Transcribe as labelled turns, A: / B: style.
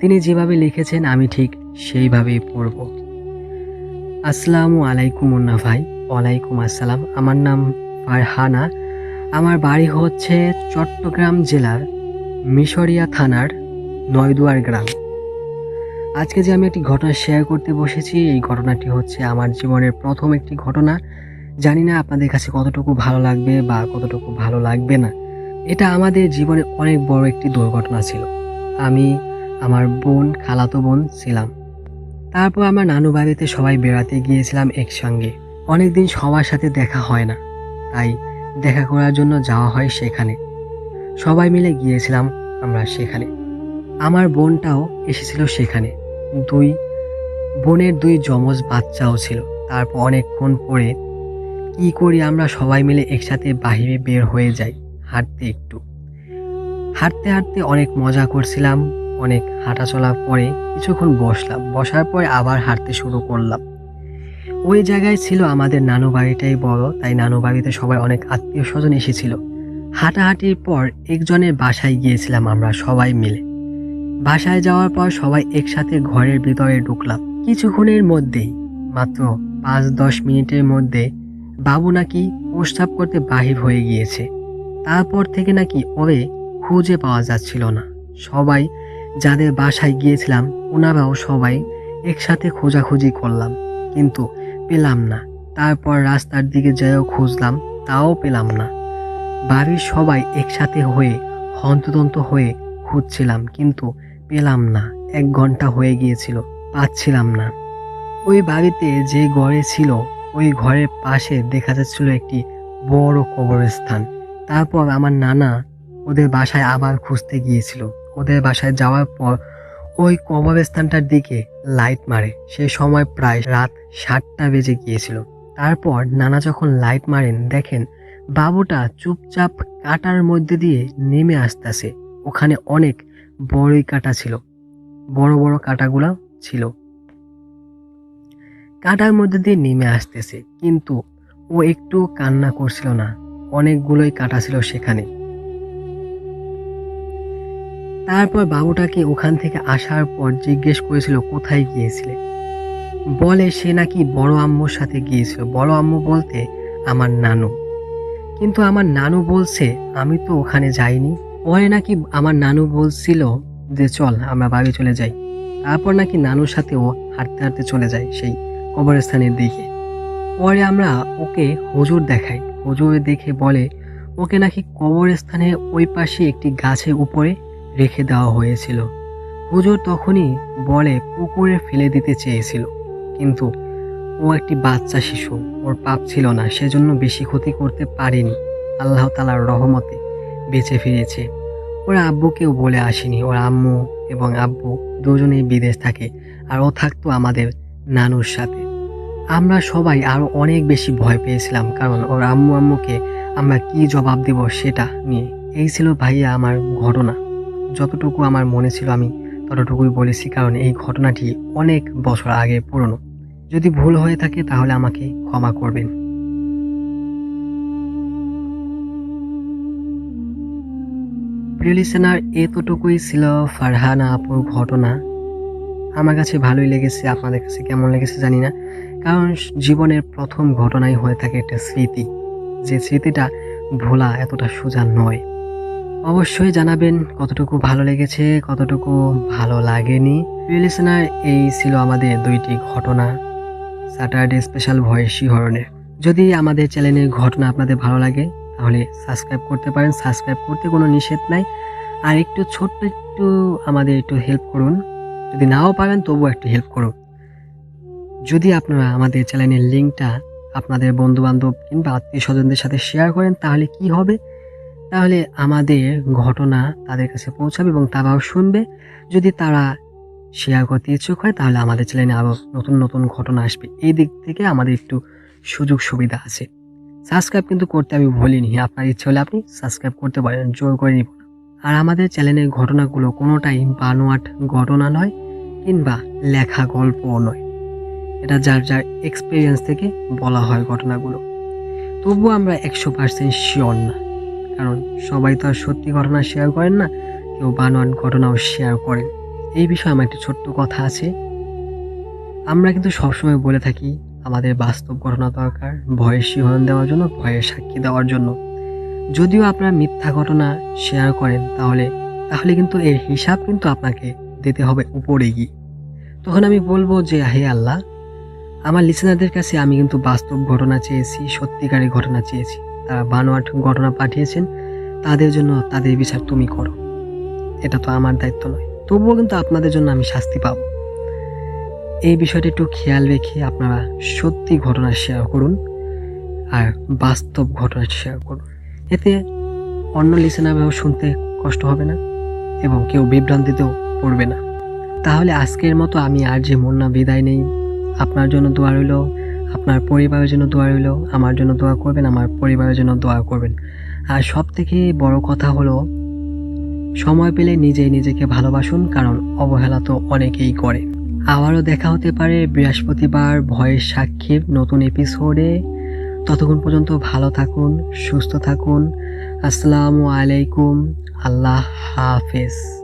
A: তিনি যেভাবে লিখেছেন, আমি ঠিক সেইভাবেই পড়ব। আসসালামু আলাইকুম মুন্না ভাই, ওয়ালাইকুম আসসালাম। আমার নাম ফারহানা। আমার বাড়ি হচ্ছে চট্টগ্রাম জেলার মিশরিয়া থানার নয়দুয়ার গ্রাম। আজকে যে আমি একটি ঘটনা শেয়ার করতে বসেছি, এই ঘটনাটি হচ্ছে আমার জীবনের প্রথম একটি ঘটনা। জানি না আপনাদের কাছে কতটুকু ভালো লাগবে বা কতটুকু ভালো লাগবে না। এটা আমাদের জীবনে অনেক বড় একটি দুর্ঘটনা ছিল। আমি আমার বোন, খালাতো বোন ছিলাম। তারপর আমার নানু বাড়িতে সবাই বেড়াতে গিয়েছিলাম একসঙ্গে। অনেকদিন সবার সাথে দেখা হয় না, তাই দেখা করার জন্য যাওয়া হয় সেখানে। সবাই মিলে গিয়েছিলাম আমরা সেখানে। আমার বোনটাও এসেছিল সেখানে। দুই, বোনের দুই যমজ বাচ্চাও ছিল। তারপর অনেকক্ষণ পরে কি করি আমরা সবাই মিলে একসাথে বাহিরে বের হয়ে যাই, হাঁটতে একটু। হাঁটতে হাঁটতে অনেক মজা করছিলাম। অনেক হাঁটাচলা পরে কিছুক্ষণ বসলাম। বসার পরে আবার হাঁটতে শুরু করলাম। ওই জায়গায় ছিল আমাদের নানু বাড়িটাই বড়, তাই নানু বাড়িতে সবাই অনেক আত্মীয় স্বজন এসেছিল। হাঁটাহাঁটির পর একজনের বাসায় গিয়েছিলাম আমরা সবাই মিলে। বাসায় যাওয়ার পর সবাই একসাথে ঘরের ভিতরে ঢুকলাম। কিছুক্ষণের মধ্যেই, মাত্র পাঁচ দশ মিনিটের মধ্যে বাবু নাকি প্রস্রাব করতে বাহির হয়ে গিয়েছে। তারপর থেকে নাকি ওরে খুঁজে পাওয়া যাচ্ছিল না। সবাই যাদের বাসায় গিয়েছিলাম, ওনারাও সবাই একসাথে খোঁজাখুঁজি করলাম, কিন্তু পেলাম না। তারপর রাস্তার দিকে যেও খুঁজলাম, তাও পেলাম না। বাড়ির সবাই একসাথে হয়ে, হন্তদন্ত হয়ে খুঁজছিলাম, কিন্তু পেলাম না। এক ঘণ্টা হয়ে গিয়েছিল, পাচ্ছিলাম না। ওই বাড়িতে যে ঘরে ছিল, ওই ঘরের পাশে দেখা যাচ্ছিল একটি বড় কবরস্থান। তারপর আমার নানা ওদের বাসায় আবার খুঁজতে গিয়েছিল। ওদের বাসায় যাওয়ার পর ওই কবরস্থানটার দিকে লাইট মারে। সে সময় প্রায় রাত সাতটা বেজে গিয়েছিল। তারপর নানা যখন লাইট মারেন, দেখেন বাবুটা চুপচাপ কাটার মধ্যে দিয়ে নেমে আসতেছে। ওখানে অনেক বড়ই কাটা ছিল। বড় বড় কাটাগুলো ছিল। কাটার মধ্যে দিয়ে নেমে আসতেছে। কিন্তু ও একটু কান্না করছিল না। অনেকগুলোই কাটা ছিল সেখানে। তারপর বাবুটাকে ওখান থেকে আসার পর জিজ্ঞেস করেছিল, কোথায় গিয়েছিলে? বলে, সে নাকি বড় আম্মুর সাথে গিয়েছিল। বড় আম্মু বলতে আমার নানু। কিন্তু আমার নানু বলছে, আমি তো ওখানে যাইনি। পরে নাকি আমার নানু বলছিল যে, চল, আমরা বাড়ি চলে যাই। তারপর নাকি নানুর সাথে ও হাঁটতে হাঁটতে চলে যায় সেই কবরস্থানের দিকে। পরে আমরা ওকে হুজুর দেখাই। হুজুর দেখে বলে, ওকে নাকি কবরস্থানের ওই পাশে একটি গাছের উপরে রেখে দেওয়া হয়েছিল। হুজুর তখনই বলে, পুকুরে ফেলে দিতে চেয়েছিল। কিন্তু ও একটি বাচ্চা শিশু। ওর পাপ ছিল না। সেজন্য বেশি ক্ষতি করতে পারেনি। আল্লাহ তালার রহমতে বেঁচে ফিরেছে। ওর আব্বুকেও বলে আসেনি। ওর আম্মু এবং আব্বু দুজনেই বিদেশ থাকে। আর ও থাকতো আমাদের নানুর সাথে। আমরা সবাই আরও অনেক বেশি ভয় পেয়েছিলাম। কারণ ওর আম্মু আম্মুকে আমরা কি জবাব দেব সেটা নিয়ে। এই ছিল ভাইয়া আমার ঘটনা। যতটুকু আমার মনে ছিল আমি ততটুকুই বলেছি, কারণ এই ঘটনাটি অনেক বছর আগে পুরনো। যদি ভুল হয়ে থাকে, তাহলে আমাকে ক্ষমা করবেন। প্রিয় লিসেনার এতটুকুই ছিল ফারহানা আপুর ঘটনা। আমার কাছে ভালোই লেগেছে, আপনাদের কাছে কেমন লেগেছে জানি না, কারণ জীবনের প্রথম ঘটনাই হয়ে থাকে একটা স্মৃতি। যে স্মৃতিটা ভোলা এতটা সোজা নয়। অবশ্যই জানাবেন কতটুকু ভালো লেগেছে, কতটুকু ভালো লাগেনি। প্রিয় লিসেনার এই ছিল আমাদের দুইটি ঘটনা স্যাটারডে স্পেশাল ভয়েস শিহরণের। যদি আমাদের চ্যানেলের ঘটনা আপনাদের ভালো লাগে, তাহলে সাবস্ক্রাইব করতে পারেন। সাবস্ক্রাইব করতে কোনো নিষেধ নাই। আর একটু ছোট্ট একটু আমাদের একটু হেল্প করুন। যদি নাও পারেন, তবুও একটু হেল্প করুন। যদি আপনারা আমাদের চ্যানেলের লিঙ্কটা আপনাদের বন্ধু বান্ধব কিংবা আত্মীয় স্বজনদের সাথে শেয়ার করেন, তাহলে কি হবে? তাহলে আমাদের ঘটনা তাদের কাছে পৌঁছাবে এবং তারাও শুনবে। যদি তারা শেয়ার করতে ইচ্ছুক হয়, তাহলে আমাদের চ্যানেলে আরও নতুন নতুন ঘটনা আসবে। এই দিক থেকে আমাদের একটু সুযোগ সুবিধা আছে। সাবস্ক্রাইব কিন্তু করতে আমি ভুলিনি। আপনার ইচ্ছে হলে আপনি সাবস্ক্রাইব করতে পারেন, জোর করে নিব আর আমাদের চ্যানেলের ঘটনাগুলো কোনোটাই বানোয়াট ঘটনা নয়, কিংবা লেখা গল্পও নয়। এটা যার যার এক্সপিরিয়েন্স থেকে বলা হয় ঘটনাগুলো। তবুও আমরা একশো পার্সেন্ট শিওর না। কারণ সবাই তো আর সত্যি ঘটনা শেয়ার করেন না, কেউ বানোয়াট ঘটনাও শেয়ার করেন। এই বিষয়ে আমার একটি ছোট্ট কথা আছে। আমরা কিন্তু সবসময় বলে থাকি, আমাদের বাস্তব ঘটনা দরকার, ভয়ের শিহরণ দেওয়ার জন্য, ভয়ের সাক্ষী দেওয়ার জন্য। যদিও আপনারা মিথ্যা ঘটনা শেয়ার করেন, তাহলে তাহলে কিন্তু এর হিসাব কিন্তু আপনাকে দিতে হবে উপরে গিয়ে। তখন আমি বলব যে, হে আল্লাহ, আমার লিসেনারদের কাছে আমি কিন্তু বাস্তব ঘটনা চেয়েছি, সত্যিকারের ঘটনা চেয়েছি। তারা বানোয়াট ঘটনা পাঠিয়েছেন, তাদের জন্য তাদের বিচার তুমি করো। এটা তো আমার দায়িত্ব নয়, তবুও কিন্তু আপনাদের জন্য আমি শাস্তি পাব। এই বিষয়টা একটু খেয়াল রেখে আপনারা সত্যি ঘটনা শেয়ার করুন আর বাস্তব ঘটনা শেয়ার করুন। এতে অন্য লিসেনাররাও শুনতে কষ্ট হবে না এবং কেউ বিভ্রান্তিতেও পড়বে না। তাহলে আজকের মতো আমি আর যে মন্না বিদায় নেই, আপনার জন্য দোয়া রইল। আপনার পরিবারের জন্য দোয়া রইল, আমার জন্য দোয়া করবেন, আমার পরিবারের জন্য দোয়া করবেন। আর সব থেকে বড় কথা হলো, সময় পেলে নিজেই নিজেকে ভালোবাসুন, কারণ অবহেলা তো অনেকেই করে। আবারও দেখা হতে পারে বৃহস্পতিবার ভয়ের সাক্ষীর নতুন এপিসোডে ততক্ষণ পর্যন্ত ভালো থাকুন, সুস্থ থাকুন। আসসালামু আলাইকুম, আল্লাহ হাফেজ।